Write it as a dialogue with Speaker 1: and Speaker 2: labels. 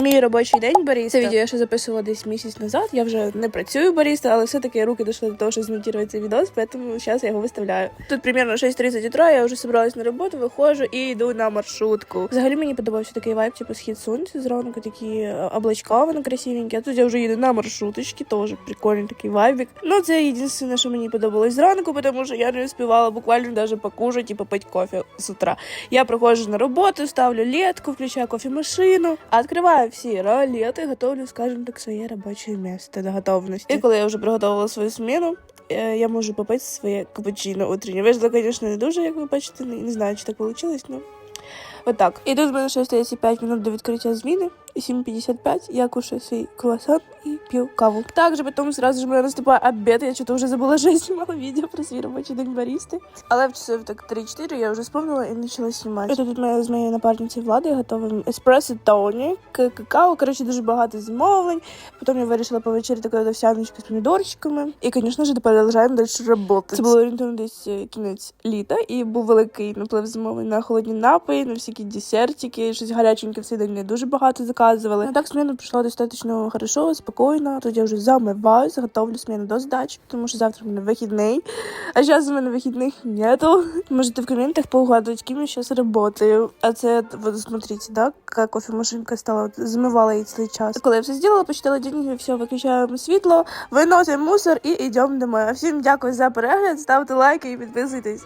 Speaker 1: Мій робочий день баріста. Це відео я ще записувала десь місяць назад. Я вже не працюю баріста, але все-таки руки дійшли до того, щоб змонтувати цей відос, тому зараз я його виставляю. Тут примерно 6.30 утра, я вже собралась на роботу, виходжу і йду на маршрутку. Взагалі мені подобався такий вайб, типу схід сонця зранку, такі е, облачка вони красивенькі. А тут я вже їду на маршруточці, теж прикольний такий вайбик. Ну це єдине, що мені подобалось зранку, тому що я не успівала буквально даже покушати і попити кофе з утра. Я приходжу на роботу, ставлю летку, включаю кофемашину, відкриваю всі ролети, готовлю, скажімо так, своє робоче місце до готовності. І коли я вже приготувала свою зміну, е, я можу попити своє капучино утреннє. Вийшло, звісно, не дуже, як ви бачите, не, знаю, чи так вийшло, але отак. І тут в мене ще остається 5 минут до відкриття зміни. І 7.55 я кушаю свій круасан і п'ю каву. Також потім сразу ж в мене наступає обід. Я чого вже забула, що я знімала відео про свій робочий день барісти. Але в часов так 3-4 я вже спомнила і почала знімати. Це тут моя з моєю напарницею Владою готовим еспресо тонік, какао. Коротше, дуже багато замовлень. Потім я вирішила повечеряти таку овсяночку з помідорчиками. І, звісно ж, продовжуємо далі роботи. Це було орієнтовно десь е, кінець літа, і був великий наплив замовлень на холодні напої, на всякі десертики, щось гаряченьке в цей не дуже багато заказували. А так сміна пройшла достатньо хорошо, спокійно. Тут я вже замиваюся, готовлю сміну до здачі, тому що завтра в мене вихідний. А зараз у мене вихідних нету. Можете в комментах поугадывать, кем я сейчас работаю. А це, вот смотрите, да, как кофемашинка стала, от, замивала її цей час. Коли я все зробила, посчитала деньги, все, виключаємо світло, виносимо мусор і йдемо домой. Всім дякую за перегляд, ставте лайки і підписуйтесь.